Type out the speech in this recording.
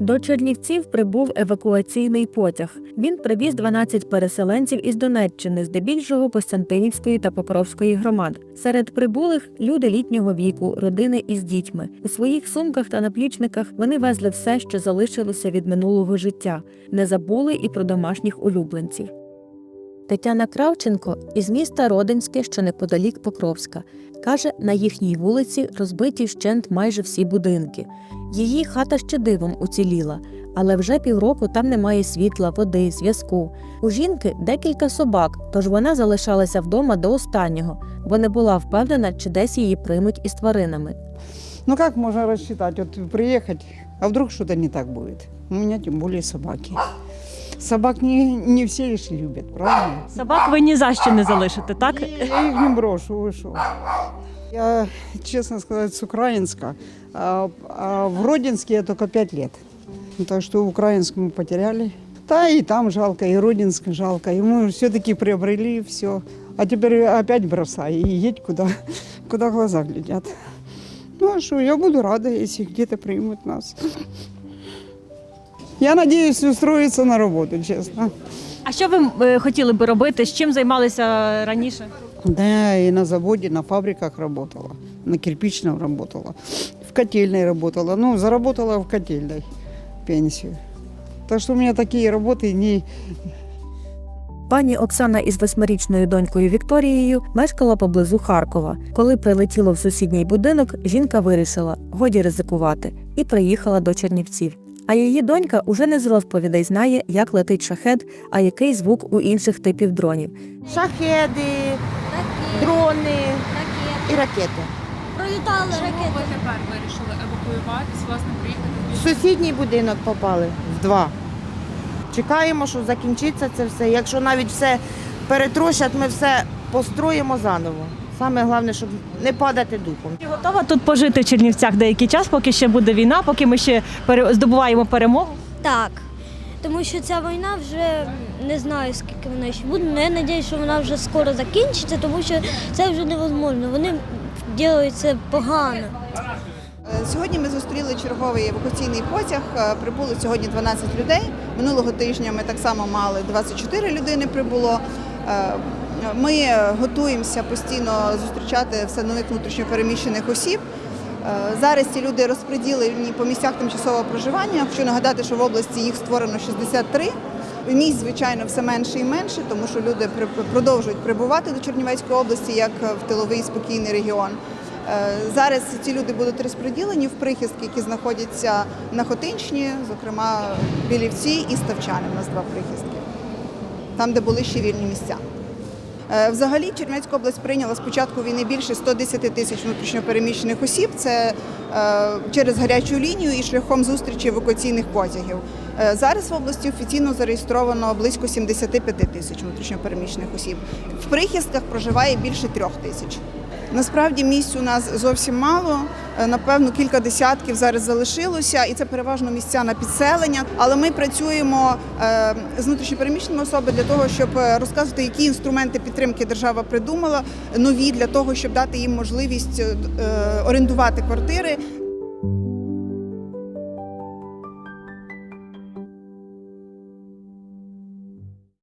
До Чернівців прибув евакуаційний потяг. Він привіз 12 переселенців із Донеччини, здебільшого Костянтинівської та Покровської громад. Серед прибулих люди літнього віку, родини із дітьми. У своїх сумках та наплічниках вони везли все, що залишилося від минулого життя, не забули і про домашніх улюбленців. Тетяна Кравченко із міста Родинське, що неподалік Покровська, каже, на їхній вулиці розбиті вщент майже всі будинки. Її хата ще дивом уціліла, але вже півроку там немає світла, води, зв'язку. У жінки декілька собак, тож вона залишалася вдома до останнього, бо не була впевнена, чи десь її приймуть із тваринами. Ну как можно рассчитать? Вот приехать, а вдруг что-то не так будет? У меня тем более собаки. Собак не, не все лишь любят, правильно? Собак ви ні за що не залишите, так? Не, я их не брошу, вы что? Я, честно сказать, с Украинска, а, а в Родинске я только пять лет. Ну, Так что Украинск мы потеряли. Да, и там жалко, и Родинск жалко. И мы все-таки приобрели все. А теперь опять бросай и едь куда, куда глаза глядят. Ну а что, я буду рада, если где-то примут нас. Я надеюсь устроиться на работу, честно. А що ви е, хотіли би робити? З чим займалися раніше? Да, и на заводе, на фабриках работала, на кирпичном работала, в котельной работала, ну, заработала в котельной пенсию. Так что у меня такие работы не... Пані Оксана із восьмирічною донькою Вікторією мешкала поблизу Харкова. Коли прилетіло в сусідній будинок, жінка вирішила годі ризикувати і приїхала до Чернівців. А її донька уже не з розповідей знає, як летить шахет, а який звук у інших типів дронів. шахеди, дрони і ракети. Пролітали Чому ракети. ви тепер вирішили евакуюватись, власне, приїхати В сусідній будинок попали в два. Чекаємо, що закінчиться це все. Якщо навіть все перетрощать, ми все построїмо заново. Саме головне, щоб не падати духом. Чи готова тут пожити в Чернівцях деякий час, поки ще буде війна, поки ми ще пере- здобуваємо перемогу? Так. Тому що ця війна вже не знаю, скільки вона ще буде. але я сподіваюся, що вона вже скоро закінчиться, тому що це вже невозможно. Вони роблять це погано. Е, Сьогодні ми зустріли черговий евакуаційний потяг. Е, Прибуло сьогодні 12 людей. Минулого тижня ми так само мали 24 людини прибуло. Е, Ми готуємося постійно зустрічати все нових внутрішньопереміщених осіб. Е, Зараз ці люди розподілені по місцях тимчасового проживання. Хочу нагадати, що в області їх створено 63. Місць, звичайно, все менше і менше, тому що люди продовжують прибувати до Чернівецької області як в тиловий спокійний регіон. Е, Зараз ці люди будуть розподілені в прихистки, які знаходяться на Хотинщині, зокрема Білівці і Ставчани. У нас два прихистки, там, де були ще вільні місця. Е, Взагалі Чернівецька область прийняла з початку війни більше 110 тисяч внутрішньопереміщених осіб. Це е, через гарячу лінію і шляхом зустрічі евакуаційних потягів. Е, Зараз в області офіційно зареєстровано близько 75 тисяч внутрішньопереміщених осіб. В прихистках проживає більше трьох тисяч. Насправді місць у нас зовсім мало. Е, Напевно, кілька десятків зараз залишилося, і це переважно місця на підселення. Але ми працюємо е, з внутрішньопереміщеними особами для того, щоб е, розказувати, які інструменти підтримки держава придумала нові для того, щоб дати їм можливість орендувати квартири.